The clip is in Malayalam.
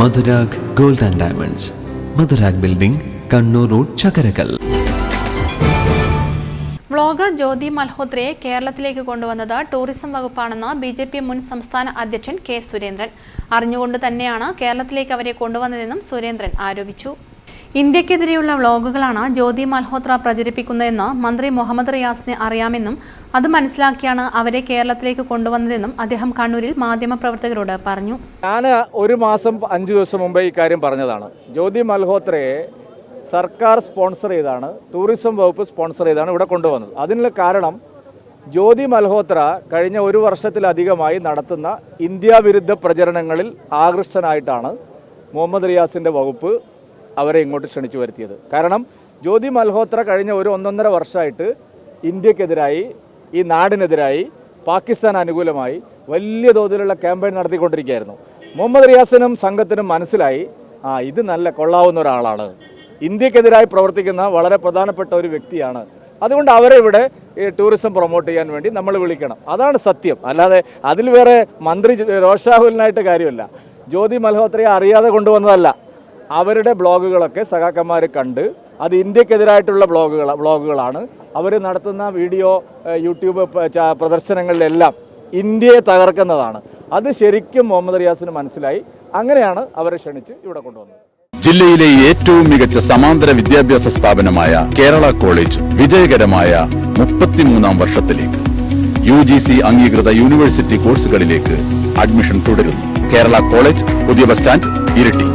Madhurag gold and diamonds. Madhurag building Kannur road Chakkarakkal. Vlogger Jyoti മൽഹോത്രയെ കേരളത്തിലേക്ക് കൊണ്ടുവന്നത് ടൂറിസം വകുപ്പാണെന്ന് ബി ജെ പി മുൻ സംസ്ഥാന അധ്യക്ഷൻ കെ സുരേന്ദ്രൻ. അറിഞ്ഞുകൊണ്ട് തന്നെയാണ് കേരളത്തിലേക്ക് അവരെ കൊണ്ടുവന്നതെന്നും സുരേന്ദ്രൻ ആരോപിച്ചു. ഇന്ത്യക്കെതിരെയുള്ള വ്ളോഗുകളാണ് ജ്യോതി മൽഹോത്ര പ്രചരിപ്പിക്കുന്നതെന്ന് മന്ത്രി മുഹമ്മദ് റിയാസിനെ അറിയാമെന്നും അത് മനസ്സിലാക്കിയാണ് അവരെ കേരളത്തിലേക്ക് കൊണ്ടുവന്നതെന്നും അദ്ദേഹം കണ്ണൂരിൽ മാധ്യമപ്രവർത്തകരോട് പറഞ്ഞു. ഞാൻ ഒരു മാസം അഞ്ച് ദിവസം മുമ്പേ ഈ കാര്യം പറഞ്ഞതാണ്. ജ്യോതി മൽഹോത്രയെ സർക്കാർ സ്പോൺസർ ചെയ്താണ് ടൂറിസം വകുപ്പ് സ്പോൺസർ ചെയ്താണ് ഇവിടെ കൊണ്ടുവന്നത്. അതിനുള്ള കാരണം ജ്യോതി മൽഹോത്ര കഴിഞ്ഞ ഒരു വർഷത്തിലധികമായി നടത്തുന്ന ഇന്ത്യ വിരുദ്ധ പ്രചരണങ്ങളിൽ ആകൃഷ്ടനായിട്ടാണ് മുഹമ്മദ് റിയാസിന്റെ വകുപ്പ് അവരെ ഇങ്ങോട്ട് ക്ഷണിച്ചു വരുത്തിയത്. കാരണം ജ്യോതി മൽഹോത്ര കഴിഞ്ഞ ഒരു ഒന്നൊന്നര വർഷമായിട്ട് ഇന്ത്യക്കെതിരായി ഈ നാടിനെതിരായി പാകിസ്ഥാൻ അനുകൂലമായി വലിയ തോതിലുള്ള ക്യാമ്പയിൻ നടത്തിക്കൊണ്ടിരിക്കുകയായിരുന്നു. മുഹമ്മദ് റിയാസിനും സംഘത്തിനും മനസ്സിലായി ആ ഇത് നല്ല കൊള്ളാവുന്ന ഒരാളാണ്. ഇന്ത്യക്കെതിരായി പ്രവർത്തിക്കുന്ന വളരെ പ്രധാനപ്പെട്ട ഒരു വ്യക്തിയാണ്. അതുകൊണ്ട് അവരെ ഇവിടെ ടൂറിസം പ്രൊമോട്ട് ചെയ്യാൻ വേണ്ടി നമ്മൾ വിളിക്കണം. അതാണ് സത്യം. അല്ലാതെ അതിൽ വേറെ മന്ത്രി രോഷാഹുലിനായിട്ട് കാര്യമല്ല. ജ്യോതി മൽഹോത്രയെ അറിയാതെ കൊണ്ടുവന്നതല്ല. അവരുടെ ബ്ലോഗുകളൊക്കെ സഖാക്കന്മാർ കണ്ട് അത് ഇന്ത്യക്കെതിരായിട്ടുള്ള ബ്ലോഗുകൾ ബ്ലോഗുകളാണ്. അവർ നടത്തുന്ന വീഡിയോ യൂട്യൂബ് പ്രദർശനങ്ങളിലെല്ലാം ഇന്ത്യയെ തകർക്കുന്നതാണ്. അത് ശരിക്കും മുഹമ്മദ് റിയാസിന് മനസ്സിലായി. അങ്ങനെയാണ് അവരെ ക്ഷണിച്ച് ഇവിടെ കൊണ്ടുവന്നത്. ജില്ലയിലെ ഏറ്റവും മികച്ച സമാന്തര വിദ്യാഭ്യാസ സ്ഥാപനമായ കേരള കോളേജ് വിജയകരമായ മുപ്പത്തിമൂന്നാം വർഷത്തിലേക്ക് യു ജി സി അംഗീകൃത യൂണിവേഴ്സിറ്റി കോഴ്സുകളിലേക്ക് അഡ്മിഷൻ തുടരുന്നു. കേരള കോളേജ് പുതിയ ബസ് സ്റ്റാൻഡ് ഇരിട്ടി.